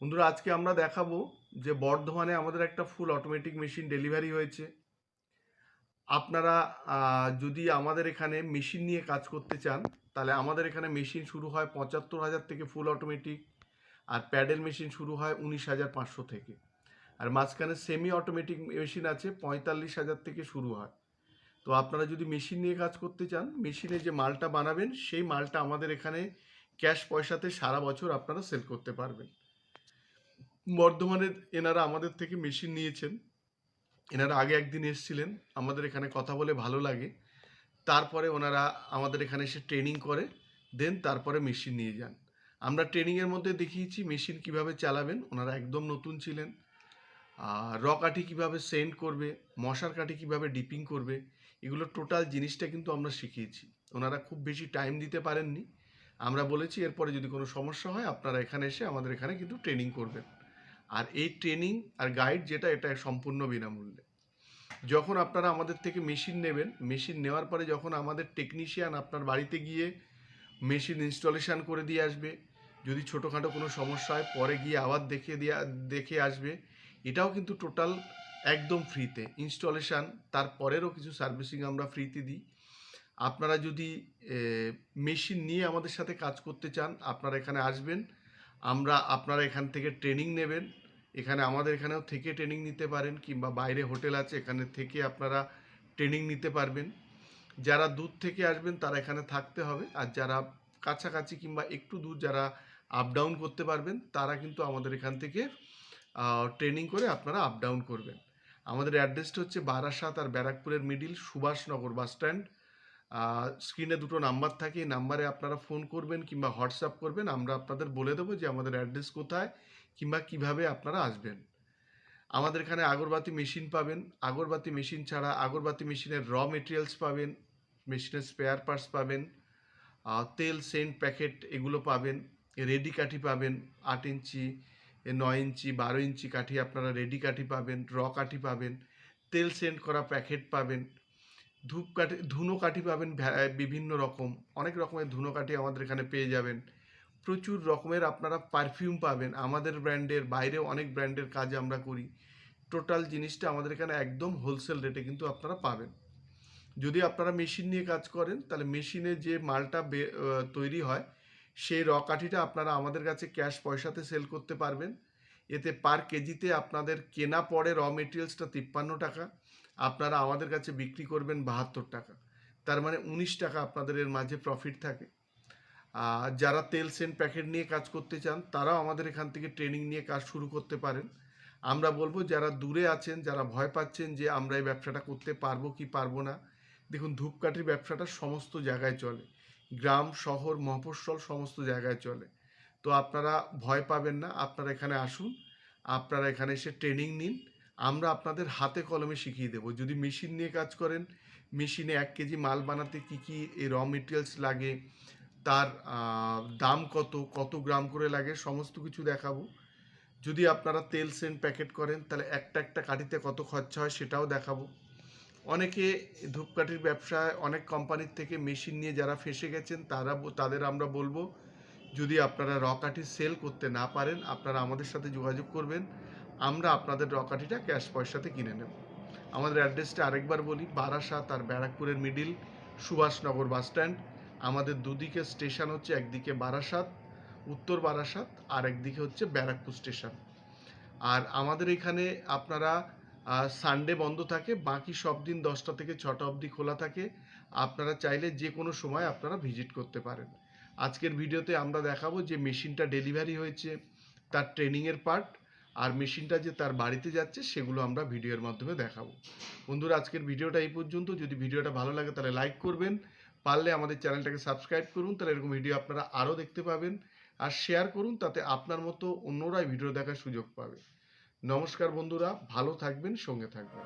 বন্ধুরা, আজকে আমরা দেখাবো যে বর্ধমানে আমাদের একটা ফুল অটোমেটিক মেশিন ডেলিভারি হয়েছে। আপনারা যদি আমাদের এখানে মেশিন নিয়ে কাজ করতে চান, তাহলে আমাদের এখানে মেশিন শুরু হয় পঁচাত্তর হাজার থেকে ফুল অটোমেটিক আর প্যাডেল মেশিন শুরু হয় উনিশ হাজার পাঁচশো থেকে। আর মাঝখানে সেমি অটোমেটিক মেশিন আছে, পঁয়তাল্লিশ হাজার থেকে শুরু হয়। তো আপনারা যদি মেশিন নিয়ে কাজ করতে চান মেশিনে যে মালটা বানাবেন, সেই মালটা আমাদের এখানে ক্যাশ পয়সাতে সারা বছর আপনারা সেল করতে পারবেন। বর্ধমানের এনারা আমাদের থেকে মেশিন নিয়েছেন। এনারা আগে একদিন এসেছিলেন, আমাদের এখানে কথা বলে ভালো লাগে। তারপরে ওনারা আমাদের এখানে এসে ট্রেনিং করে দেন তারপরে মেশিন নিয়ে যান। আমরা ট্রেনিংয়ের মধ্যে দেখিয়েছি মেশিন কীভাবে চালাবেন, ওনারা একদম নতুন ছিলেন। র কাঠি কীভাবে সেন্ড করবে, মশার কাঠি কীভাবে ডিপিং করবে, এগুলো টোটাল জিনিসটা কিন্তু আমরা শিখিয়েছি। ওনারা খুব বেশি টাইম দিতে পারেননি। আমরা বলেছি, এরপরে যদি কোনো সমস্যা হয়, আপনারা এখানে এসে আমাদের এখানে কিন্তু ট্রেনিং করবেন। আর এই ট্রেনিং আর গাইড যেটা, এটা সম্পূর্ণ বিনামূল্যে। যখন আপনারা আমাদের থেকে মেশিন নেবেন মেশিন নেওয়ার পরে যখন আমাদের টেকনিশিয়ান আপনার বাড়িতে গিয়ে মেশিন ইনস্টলেশন করে দিয়ে আসবে, যদি ছোটোখাটো কোনো সমস্যা হয়, পরে গিয়ে আবার দেখে দিয়ে, দেখে আসবে, এটাও কিন্তু টোটাল একদম ফ্রিতে ইনস্টলেশন তারপরেরও কিছু সার্ভিসিং আমরা ফ্রিতে দিই। আপনারা যদি মেশিন নিয়ে আমাদের সাথে কাজ করতে চান, আপনারা এখানে আসবেন আমরা আপনারা এখান থেকে ট্রেনিং নেবেন। এখানে আমাদের এখানেও থেকে ট্রেনিং নিতে পারেন কিংবা বাইরে হোটেল আছে, এখানে থেকে আপনারা ট্রেনিং নিতে পারবেন। যারা দূর থেকে আসবেন তারা এখানে থাকতে হবে। আর যারা কাছাকাছি কিংবা একটু দূর যারা আপ ডাউন করতে পারবেন, তারা কিন্তু আমাদের এখান থেকে ট্রেনিং করে আপনারা আপ ডাউন করবেন। আমাদের অ্যাড্রেসটা হচ্ছে বারাসাত আর ব্যারাকপুরের মিডিল সুভাষনগর বাস স্ট্যান্ড স্ক্রিনে দুটো নাম্বার থাকে, এই নাম্বারে আপনারা ফোন করবেন কিংবা হোয়াটসঅ্যাপ করবেন, আমরা আপনাদের বলে দেবো যে আমাদের অ্যাড্রেস কোথায় কিংবা কীভাবে আপনারা আসবেন। আমাদের এখানে আগরবাতি মেশিন পাবেন, আগরবাতি মেশিন ছাড়া আগরবাতি মেশিনের র মেটেরিয়ালস পাবেন মেশিনের স্পেয়ার পার্টস পাবেন তেল সেন্ট প্যাকেট এগুলো পাবেন রেডি কাঠি পাবেন, আট ইঞ্চি নয় ইঞ্চি, বারো ইঞ্চি কাঠি আপনারা রেডি কাঠি পাবেন র কাঠি পাবেন, তেল সেন্ট করা প্যাকেট পাবেন ধূপ ধুনোকাঠি পাবেন বিভিন্ন রকম। অনেক রকমের ধুনোকাঠি আমাদের এখানে পেয়ে যাবেন। প্রচুর রকমের আপনারা পারফিউম পাবেন। আমাদের ব্র্যান্ডের, বাইরেও অনেক ব্র্যান্ডের কাজ আমরা করি। টোটাল জিনিসটা আমাদের এখানে একদম হোলসেল রেটে কিন্তু আপনারা পাবেন। যদি আপনারা মেশিন নিয়ে কাজ করেন, তাহলে মেশিনে যে মালটা তৈরি হয়, সেই র কাঠিটা আপনারা আমাদের কাছে ক্যাশ পয়সাতে সেল করতে পারবেন। এতে পার কেজিতে আপনাদের কেনা পড়ে র মেটেরিয়ালসটা তিপ্পান্ন টাকা। আপনারা আমাদের কাছে বিক্রি করবেন বাহাত্তর টাকা। তার মানে উনিশ টাকা আপনাদের এর মাঝে প্রফিট থাকে। আর যারা তেল সেন্ট প্যাকেট নিয়ে কাজ করতে চান, তারাও আমাদের এখান থেকে ট্রেনিং নিয়ে কাজ শুরু করতে পারেন। আমরা বলব, যারা দূরে আছেন, যারা ভয় পাচ্ছেন যে আমরা এই ব্যবসাটা করতে পারব কি পারব না, দেখুন ধূপকাঠির ব্যবসাটা সমস্ত জায়গায় চলে। গ্রাম, শহর, মফস্বল সমস্ত জায়গায় চলে। তো আপনারা ভয় পাবেন না, আপনারা এখানে আসুন, আপনারা এখানে এসে ট্রেনিং নিন। আমরা আপনাদের হাতে কলমে শিখিয়ে দেবো। যদি মেশিন নিয়ে কাজ করেন, মেশিনে এক কেজি মাল বানাতে কি কি এই র মেটেরিয়ালস লাগে, তার দাম কত কত গ্রাম করে লাগে, সমস্ত কিছু দেখাবো। যদি আপনারা তেল সেন্ট প্যাকেট করেন, তাহলে একটা একটা কাঠিতে কত খরচা হয় সেটাও দেখাবো। অনেকে ধূপকাঠির ব্যবসায়, অনেক কোম্পানির থেকে মেশিন নিয়ে যারা ফেসে গেছেন, তারা তাদের আমরা বলব, যদি আপনারা র কাঠি সেল করতে না পারেন, আপনারা আমাদের সাথে যোগাযোগ করবেন। আমরা আপনাদের র কাঠিটা ক্যাশ পয়সাতে কিনে নেব। আমাদের অ্যাড্রেসটা আরেকবার বলি, বারাসাত আর ব্যারাকপুরের মিডিল সুভাষনগর বাস স্ট্যান্ড আমাদের দুদিকে স্টেশন হচ্ছে একদিকে বারাসাত, উত্তর বারাসাত আর একদিকে হচ্ছে ব্যারাকপুর স্টেশন আর আমাদের এখানে আপনারা সানডে বন্ধ থাকে, বাকি সব দিন দশটা থেকে ছটা অবধি খোলা থাকে। আপনারা চাইলে যে কোনো সময় আপনারা ভিজিট করতে পারেন। আজকের ভিডিওতে আমরা দেখাবো যে মেশিনটা ডেলিভারি হয়েছে, তার ট্রেনিংয়ের পার্ট আর মেশিনটা যে তার বাড়িতে যাচ্ছে, সেগুলো আমরা ভিডিওর মাধ্যমে দেখাবো। বন্ধুরা, আজকের ভিডিওটা এই পর্যন্ত। যদি ভিডিওটা ভালো লাগে, তাহলে লাইক করবেন। পারলে আমাদের চ্যানেলটাকে সাবস্ক্রাইব করুন। তাহলে এরকম ভিডিও আপনারা আরও দেখতে পাবেন। আর শেয়ার করুন, তাতে আপনার মতো অন্যরাই ভিডিও দেখার সুযোগ পাবে। নমস্কার বন্ধুরা, ভালো থাকবেন, সঙ্গে থাকবেন।